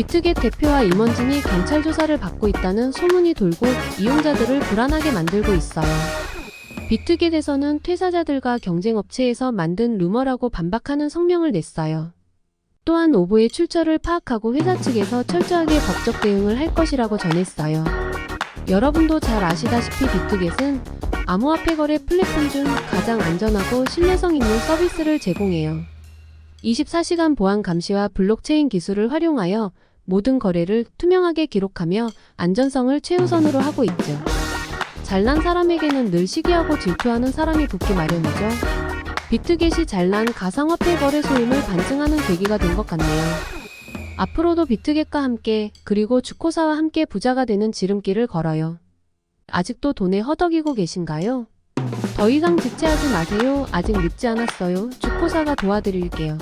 비트겟 대표와 임원진이 경찰 조사를 받고 있다는 소문이 돌고 이용자들을 불안하게 만들고 있어요. 비트겟에서는 퇴사자들과 경쟁업체에서 만든 루머라고 반박하는 성명을 냈어요. 또한 오보의 출처를 파악하고 회사 측에서 철저하게 법적 대응을 할 것이라고 전했어요. 여러분도 잘 아시다시피 비트겟은 암호화폐 거래 플랫폼 중 가장 안전하고 신뢰성 있는 서비스를 제공해요. 24시간 보안 감시와 블록체인 기술을 활용하여 모든 거래를 투명하게 기록하며 안전성을 최우선으로 하고 있죠. 잘난 사람에게는 늘 시기하고 질투하는 사람이 붙기 마련이죠. 비트겟이 잘난 가상화폐 거래 소임을 반증하는 계기가 된 것 같네요. 앞으로도 비트겟과 함께 그리고 주코사와 함께 부자가 되는 지름길을 걸어요. 아직도 돈에 허덕이고 계신가요? 더 이상 지체하지 마세요. 아직 늦지 않았어요. 주코사가 도와드릴게요.